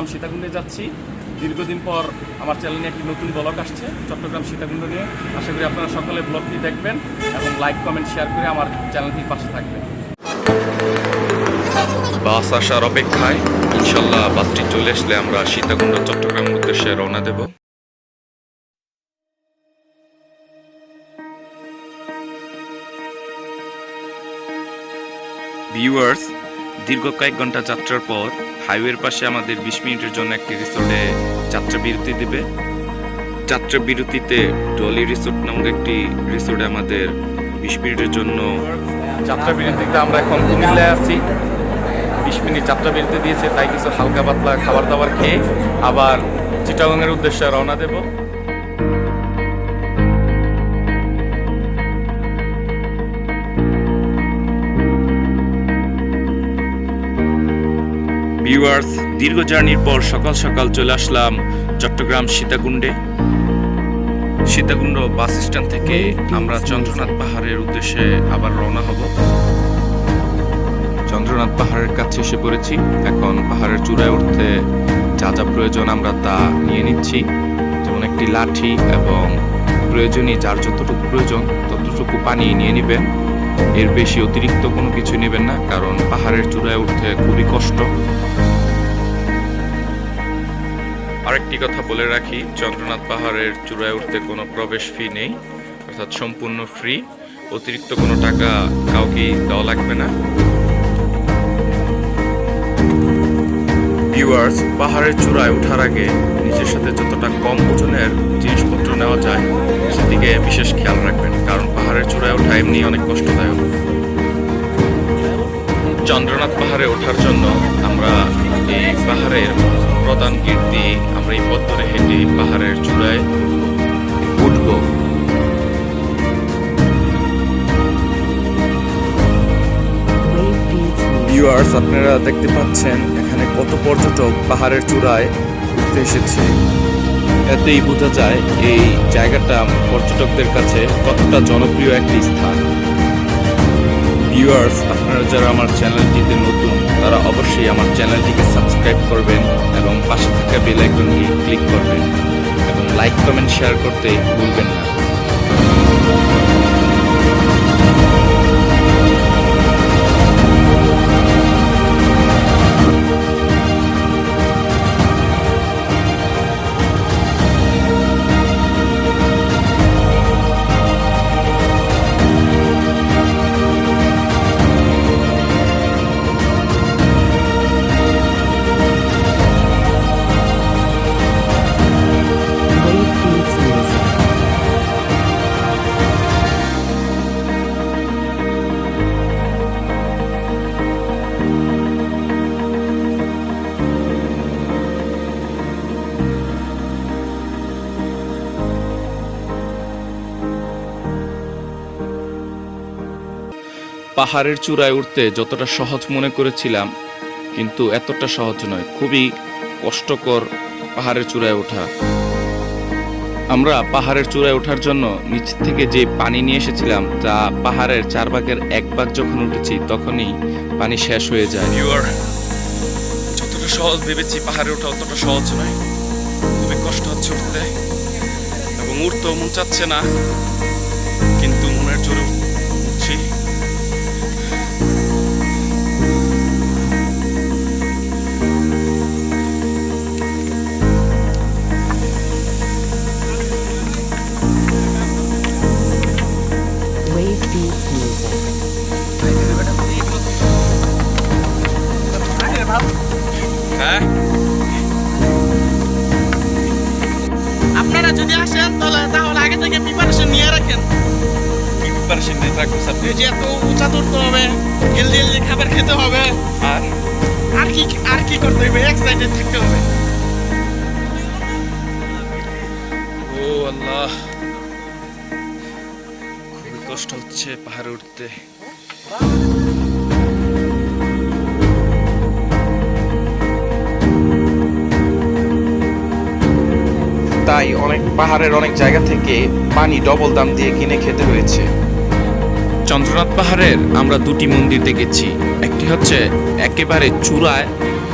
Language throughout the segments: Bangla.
চট্টগ্রাম সীতাকুণ্ডে যাচ্ছি। দীর্ঘদিন পর আমার চ্যানেলে একটি নতুন ব্লগ আসছে। চট্টগ্রাম সীতাকুণ্ড নিয়ে। আশা করি আপনারা সকলে ব্লগটি দেখবেন এবং লাইক কমেন্ট শেয়ার করে আমার চ্যানেলটির পাশে থাকবেন। বাস আসার অপেক্ষায় ইনশাল্লাহ বাসটি চলে আসলে আমরা সীতাকুণ্ড চট্টগ্রামের উদ্দেশ্যে রওনা দেব। ভিউয়ার্স দীর্ঘ কয়েক ঘণ্টা যাত্রার পর হাইওয়ের পাশে আমাদের বিশ মিনিটের জন্য একটি রিসোর্টে যাত্রা বিরতি দিবে। যাত্রা বিরতিতে ডলি রিসোর্ট নামক একটি রিসোর্টে আমাদের বিশ মিনিটের জন্য যাত্রা বিরতিতে আমরা এখন কুমিল্লায় আছি। বিশ মিনিট যাত্রা বিরতি দিয়েছে, তাই কিছু হালকা পাতলা খাবার দাবার খেয়ে আবার চিটাগংয়ের উদ্দেশ্যে রওনা দেব। ভিউয়ার্স দীর্ঘ জার্নির পর সকাল সকাল চলে আসলাম চট্টগ্রাম সীতাকুণ্ডে। সীতাকুণ্ড বাস স্ট্যান্ড থেকে আমরা চন্দ্রনাথ পাহাড়ের উদ্দেশ্যে আবার রওনা হব। চন্দ্রনাথ পাহাড়ের কাছে এসে পড়েছি। এখন পাহাড়ের চূড়ায় উঠতে যা যা প্রয়োজন আমরা তা নিয়ে নিচ্ছি। যেমন একটি লাঠি এবং প্রয়োজনীয় যার যতটুকু প্রয়োজন, ততটুকু পানি নিয়ে নেবেন। এর বেশি অতিরিক্ত কোনো কিছু নেবেন না, কারণ পাহাড়ের চূড়ায় উঠতে খুবই কষ্ট। আরেকটি কথা বলে রাখি, চন্দ্রনাথ পাহাড়ের চূড়ায় উঠতে কোনো প্রবেশ ফি নেই, অর্থাৎ সম্পূর্ণ ফ্রি অতিরিক্ত কোনো টাকা কাউকেই দেওয়া লাগবে না। ভিউয়ার্স পাহাড়ের চূড়ায় ওঠার আগে নিজের সাথে যতটা কম ওজনের জিনিসপত্র নেওয়া যায়, সেদিকে বিশেষ খেয়াল রাখবেন, কারণ পাহাড়ের চূড়ায় ওঠা এমনি অনেক কষ্টদায়ক। চন্দ্রনাথ পাহাড়ে ওঠার জন্য আমরা এই পাহাড়ের প্রধান গেট দিয়ে আমরা এই পথ ধরে হেঁটে পাহাড়ের চূড়ায় উঠব। ভিউয়ার্স আপনারা দেখতে পাচ্ছেন এখানে কত পর্যটক পাহাড়ের চূড়ায় উঠতে এসেছে। এতেই বোঝা যায় এই জায়গাটা পর্যটকদের কাছে কতটা জনপ্রিয় একটি স্থান। ভিউয়ার্স আপনারা যারা আমার চ্যানেলটিতে নতুন, তারা অবশ্যই আমার চ্যানেলটিকে সাবস্ক্রাইব করবেন এবং পাশে থাকা বেল আইকনটি ক্লিক করবেন এবং লাইক, কমেন্ট, শেয়ার করতে ভুলবেন না। পাহাড়ের চূড়ায় উঠতে যতটা সহজ মনে করেছিলাম, কিন্তু এতটা সহজ নয়, খুবই কষ্টকর পাহাড়ের চূড়ায় ওঠা। আমরা পাহাড়ের চূড়ায় ওঠার জন্য নিচ থেকে যে পানি নিয়ে এসেছিলাম, তা পাহাড়ের চার ভাগের এক ভাগ যখন উঠেছি, তখনই পানি শেষ হয়ে যায়। যতটা সহজ ভেবেছি, পাহাড়ে ওঠা অতটা সহজ নয়। খুবই কষ্ট হচ্ছে উঠতে। এবং উঠতেও মন চাচ্ছে না। থাকব স্যার এই যে এত উঁচা তুলতে হবে হেলদি হেলদি খাবার খেতে হবে। আর? আর কি আর কি করতে হবে? এক্সাইটেড থাকতে হবে। ও আল্লাহ। খুবই কষ্ট হচ্ছে পাহাড়ে উঠতে। তাই অনেক পাহাড়ের অনেক জায়গা থেকে পানি ডবল দাম দিয়ে কিনে খেতে হয়েছে। চন্দ্রনাথ পাহাড়ের আমরা দুটি মন্দির দেখেছি। একটি হচ্ছে একেবারে চূড়ায়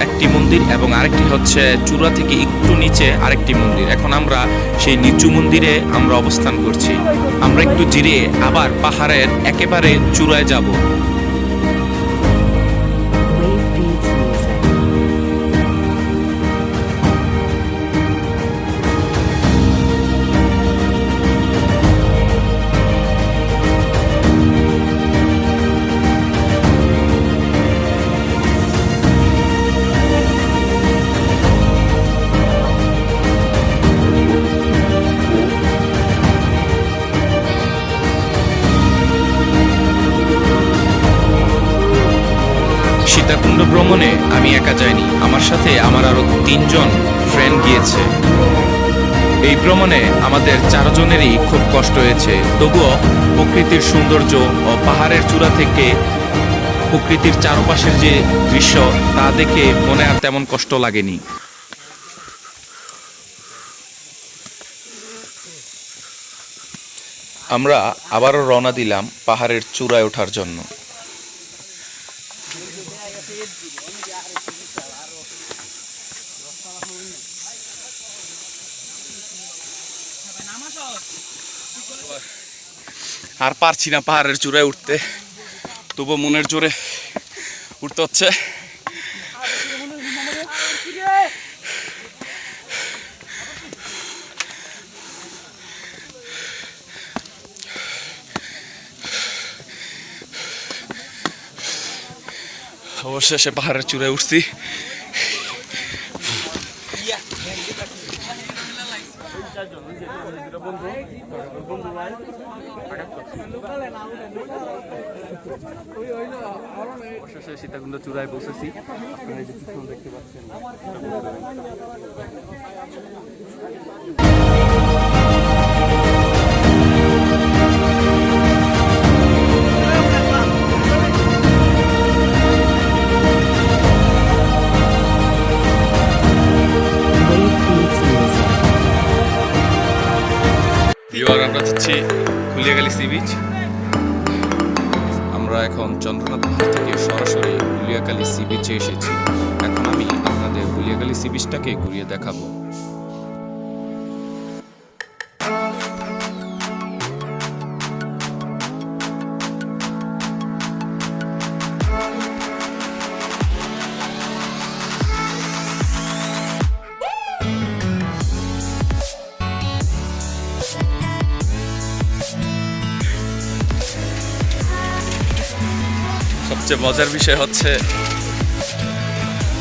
একটি মন্দির এবং আরেকটি হচ্ছে চূড়া থেকে একটু নিচে আরেকটি মন্দির। এখন আমরা সেই নিচু মন্দিরে আমরা অবস্থান করছি। আমরা একটু জিরে আবার পাহাড়ের একেবারে চূড়ায় যাব। সীতাকুণ্ড ভ্রমণে আমি একা যাইনি। আমার সাথে আমার আরও তিনজন ফ্রেন্ড গিয়েছে। এই ভ্রমণে আমাদের চারজনেরই খুব কষ্ট হয়েছে। তবুও প্রকৃতির সৌন্দর্য ও পাহাড়ের চূড়া থেকে প্রকৃতির চারপাশের যে দৃশ্য, তা দেখে মনে আর তেমন কষ্ট লাগেনি। আমরা আবারও রওনা দিলাম পাহাড়ের চূড়ায় ওঠার জন্য। আর পারছি না পাহাড়ের চূড়ায় উঠতে। তবু মনের জোরে উঠতে হচ্ছে। অবশেষে পাহাড়ের চূড়ায় উঠছি। সীতাকুণ্ড চূড়ায় বসেছি দেখতে পাচ্ছেন। ভিওয়ার আমরা যাচ্ছি কুলিয়াখালী সি বিচ। আমরা এখন চন্দ্রনাথ পাহাড় থেকে সরাসরি কুলিয়াখালী সি বিচে এসেছি। এখন আমি আপনাদের কুলিয়াখালী সি বিচটাকে ঘুরিয়ে দেখাবো। সবচেয়ে মজার বিষয় হচ্ছে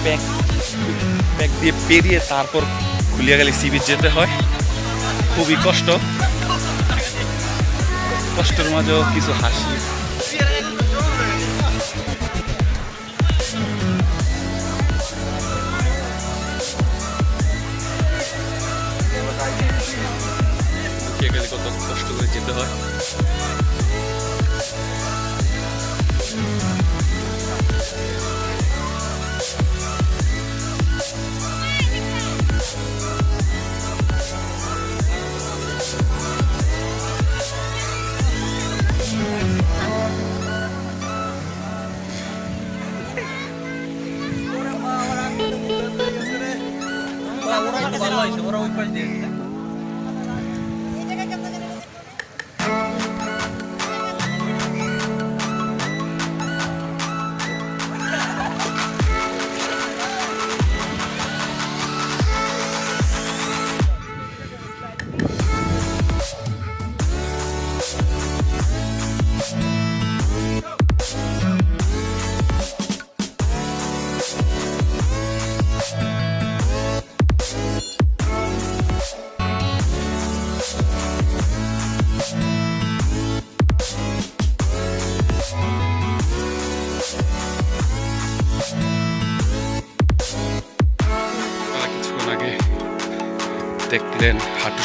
ব্যাগ ব্যাগ দিয়ে পেরিয়ে তারপর কুলিয়াখালী সি বিচ যেতে হয়। খুবই কষ্ট। কষ্টের মাঝেও কিছু হাসি। কত কষ্ট করে যেতে হয়?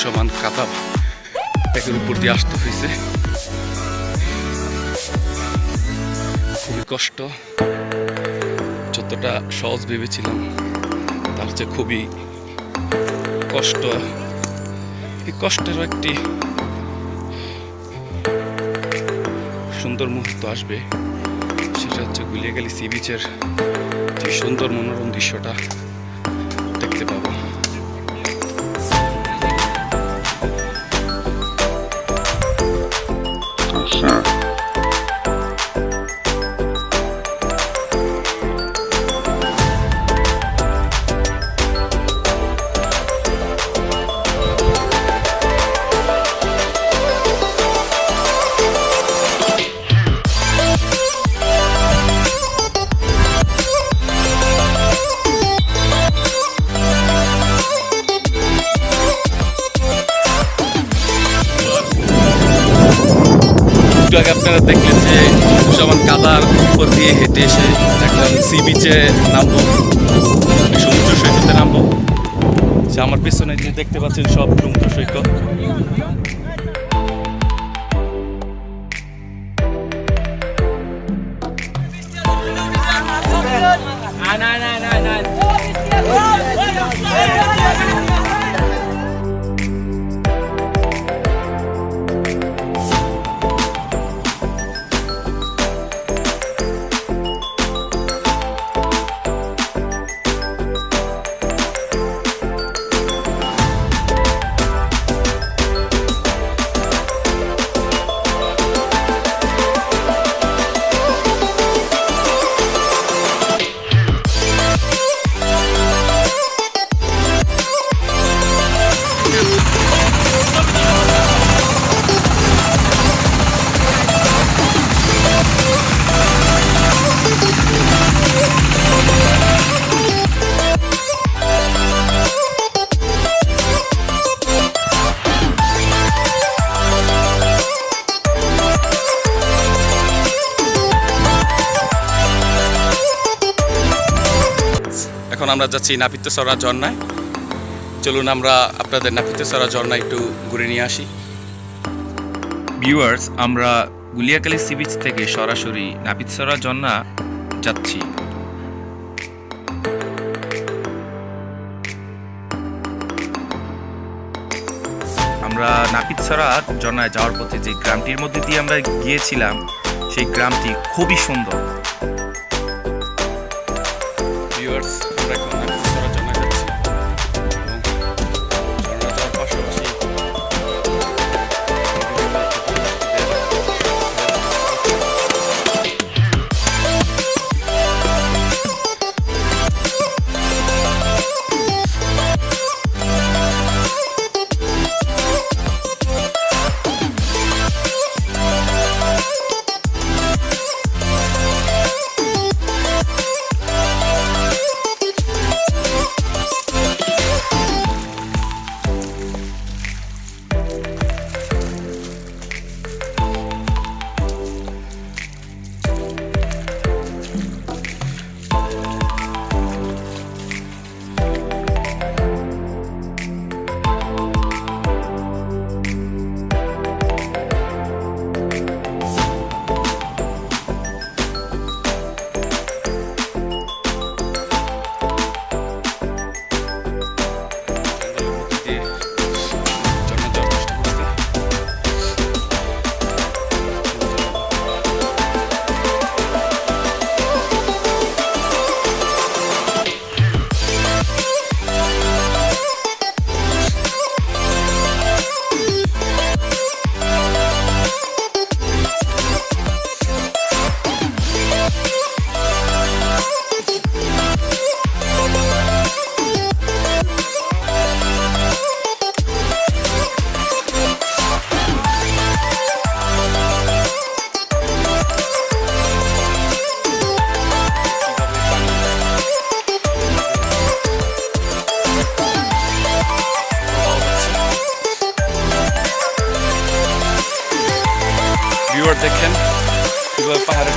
সমান কাদা ব্যাগের উপর দিয়ে আসতে হয়েছে খুবই কষ্ট। যতটা সহজ ভেবেছিলাম, তার চেয়ে খুবই কষ্ট। এই কষ্টেরও একটি সুন্দর মুহূর্ত আসবে। সেটা হচ্ছে গুলিয়াখালী সি বিচের যে সুন্দর মনোরম দৃশ্যটা। দিয়ে হেঁটে এসে এখন সি বিচে নামবো। সমুদ্র সৈকতে নামবো। যে আমার পেছনে যে দেখতে পাচ্ছেন সব সমুদ্র সৈকত। এখন আমরা যাচ্ছি নাপিতসরা ঝর্ণায়। চলুন আমরা আপনাদের নাপিতসরা ঝর্ণা একটু ঘুরে নিয়ে আসি। ভিউয়ার্স আমরা গুলিয়াখালী সি বিচ থেকে সরাসরি নাপিতসরা ঝর্ণা যাচ্ছি। আমরা নাপিতসরা ঝর্ণায় যাওয়ার পথে যে গ্রামটির মধ্যে দিয়ে আমরা গিয়েছিলাম, সেই গ্রামটি খুবই সুন্দর। ভিউয়ার্স আমরা এখন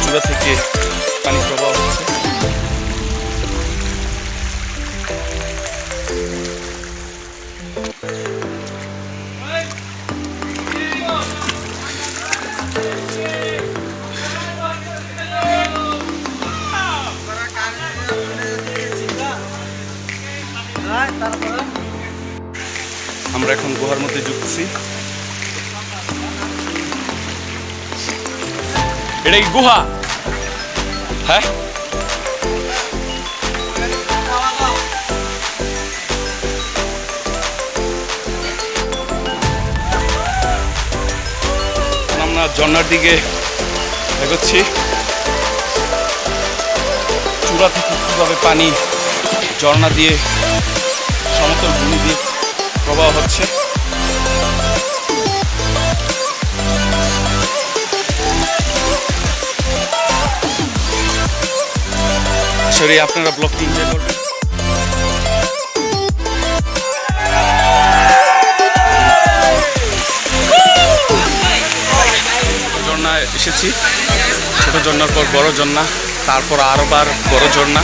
চূড়া থেকে পানি প্রবাহ হচ্ছে। আমরা এখন গুহার মধ্যে ঢুকছি। এটা কি গুহা। হ্যাঁ? আমরা ঝর্নার দিকে এগোচ্ছি। চূড়া থেকে কীভাবে পানি ঝর্ণা দিয়ে সমতল ভূমি দিয়ে প্রবাহ হচ্ছে? সরি আপনারা ব্লগটি এনজয় করবেন। এসেছি। ছোট ঝর্ণার পর বড় ঝর্ণা, তারপর আরবার বড় ঝর্ণা।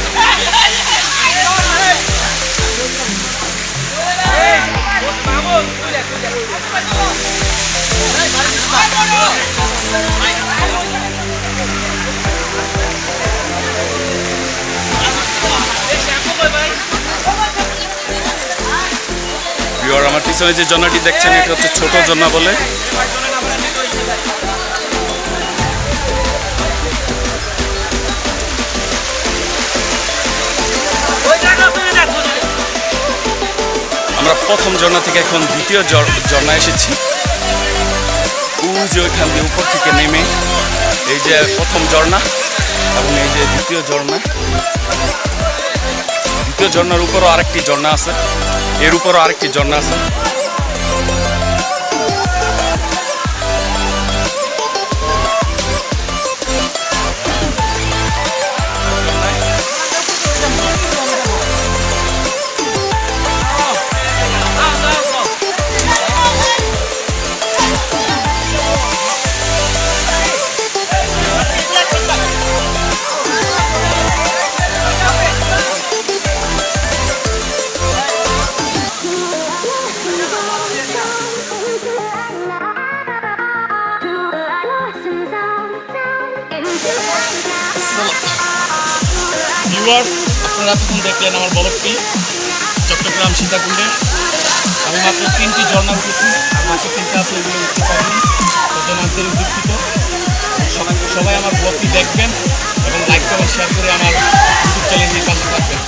আমার পিছনে যে ঝর্ণাটি দেখছেন, এটা হচ্ছে ছোট ঝর্ণা বলে। আমরা প্রথম ঝর্ণা থেকে এখন দ্বিতীয় ঝর- ঝর্ণা এসেছি। যে ওইখান দিয়ে উপর থেকে নেমে, এই যে প্রথম ঝর্ণা এবং এই যে দ্বিতীয় ঝর্ণা ঝর্ণার উপরও আরেকটি ঝর্ণা আছে। এর উপরও আরেকটি ঝর্ণা আছে। ভিউয়ার আপনারা এতক্ষণ দেখলেন আমার বলকটি চট্টগ্রাম সীতাকুণ্ডে। আমি মাত্র তিনটি ঝর্ণা উঠেছি আর বাকি তিনটা আছে এগুলো উঠতে পারিনি সেজন্য আন্তরিক দুঃখিত সবাই সবাই আমার ব্লগটি দেখবেন এবং লাইক কমেন্ট শেয়ার করে আমার ইউটিউব চ্যানেলটির পাশে থাকবেন।